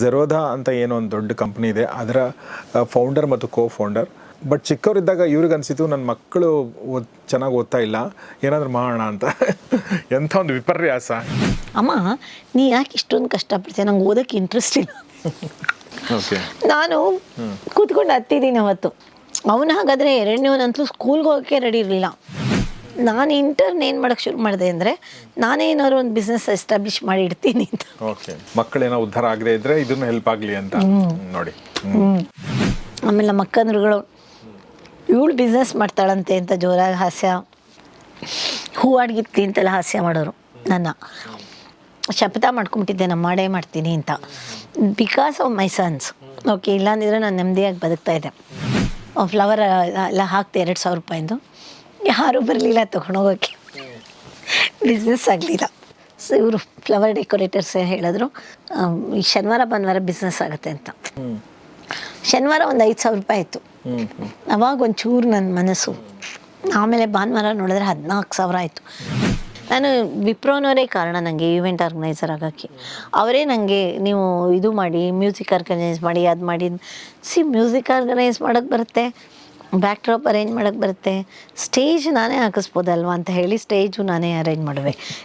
ಜೆರೋದಾ ಅಂತ ಏನೋ ಒಂದು ದೊಡ್ಡ ಕಂಪ್ನಿ ಇದೆ. ಅದರ ಫೌಂಡರ್ ಮತ್ತು ಕೋ ಫೌಂಡರ್ ಬಟ್ ಚಿಕ್ಕವರಿದ್ದಾಗ ಇವ್ರಿಗೆ ಅನಿಸಿತು ನನ್ನ ಮಕ್ಕಳು ಓದ್ ಚೆನ್ನಾಗಿ ಓದ್ತಾ ಇಲ್ಲ. ಏನಾದರೂ ಮಾಡೋಣ ಅಂತ. ಎಂಥ ಒಂದು ವಿಪರ್ಯಾಸ. ಅಮ್ಮ ನೀ ಯಾಕೆ ಇಷ್ಟೊಂದು ಕಷ್ಟಪಡ್ತೀಯ? ನಂಗೆ ಓದೋಕ್ಕೆ ಇಂಟ್ರೆಸ್ಟ್ ಇಲ್ಲ. ನಾನು ಕೂತ್ಕೊಂಡು ಹತ್ತಿದ್ದೀನಿ ಅವತ್ತು. ಅವನು ಹಾಗಾದರೆ ಎರಡನೇವನಂತಲೂ ಸ್ಕೂಲ್ಗೆ ಹೋಗೋಕ್ಕೆ ರೆಡಿ ಇರಲಿಲ್ಲ. ನಾನು ಇಂಟರ್ನ್ ಏನು ಮಾಡೋಕ್ಕೆ ಶುರು ಮಾಡಿದೆ ಅಂದರೆ ನಾನೇ ಏನಾದ್ರು ಒಂದು ಬಿಸ್ನೆಸ್ ಎಸ್ಟಾಬ್ಲಿಷ್ ಮಾಡಿ ಇಡ್ತೀನಿ ಅಂತ. ಓಕೆ ಮಕ್ಕಳೇನೋ ಉದ್ಧಾರ ಆಗದೆ ಇದ್ರೆ ಇದನ್ನು ಹೆಲ್ಪ್ ಆಗಲಿ ಅಂತ. ನೋಡಿ. ಆಮೇಲೆ ನಮ್ಮ ಅಕ್ಕಂದ್ರುಗಳು ಇವಳು ಬಿಸ್ನೆಸ್ ಮಾಡ್ತಾಳಂತೆ ಅಂತ ಜೋರಾಗಿ ಹಾಸ್ಯ ಹೂ ಅಡ್ಗಿತ್ತಿ ಅಂತೆಲ್ಲ ಹಾಸ್ಯ ಮಾಡೋರು ನನ್ನ. ಶಪಥ ಮಾಡ್ಕೊಂಬಿಟ್ಟಿದ್ದೆ ನಾನು ಮಾಡೇ ಮಾಡ್ತೀನಿ ಅಂತ. Because of my sons okay ಇಲ್ಲಾಂದಿದ್ರೆ ನಾನು ನೆಮ್ಮದಿಯಾಗಿ ಬದುಕ್ತಾ ಇದ್ದೆ. ಫ್ಲವರ್ ಎಲ್ಲ ಹಾಕ್ತೆ ಎರಡು ಸಾವಿರ ರೂಪಾಯಿಂದು. ಯಾರೂ ಬರಲಿಲ್ಲ ತೊಗೊಂಡೋಗೋಕ್ಕೆ ಬಿಸ್ನೆಸ್ ಆಗಲಿಲ್ಲ. ಸೊ ಇವರು ಫ್ಲವರ್ ಡೆಕೋರೇಟರ್ಸ್ ಹೇಳಿದ್ರು ಈ ಶನಿವಾರ ಭಾನುವಾರ ಬಿಸ್ನೆಸ್ ಆಗುತ್ತೆ ಅಂತ. ಶನಿವಾರ ಒಂದು ಐದು ಸಾವಿರ ರೂಪಾಯಿ ಆಯಿತು. ಅವಾಗ ಒಂಚೂರು ನನ್ನ ಮನಸ್ಸು ಆಮೇಲೆ ಭಾನುವಾರ ನೋಡಿದ್ರೆ ಹದಿನಾಲ್ಕು ಸಾವಿರ ಆಯಿತು. ನಾನು ವಿಪ್ರೋನವರೇ ಕಾರಣ ನನಗೆ ಈವೆಂಟ್ ಆರ್ಗನೈಸರ್ ಆಗೋಕ್ಕೆ ಅವರೇ ನನಗೆ ನೀವು ಇದು ಮಾಡಿ ಮ್ಯೂಸಿಕ್ ಆರ್ಗನೈಸ್ ಮಾಡಿ ಅದು ಮಾಡಿ. ಸಿ ಮ್ಯೂಸಿಕ್ ಆರ್ಗನೈಸ್ ಮಾಡೋಕ್ಕೆ ಬರುತ್ತೆ. ಬ್ಯಾಕ್ ಡ್ರಾಪ್ ಅರೇಂಜ್ ಮಾಡೋಕ್ಕೆ ಬರುತ್ತೆ. ಸ್ಟೇಜ್ ನಾನೇ ಹಾಕಿಸ್ಬೋದಲ್ವಾ ಅಂತ ಹೇಳಿ ಸ್ಟೇಜು ನಾನೇ ಅರೇಂಜ್ ಮಾಡುವೆ.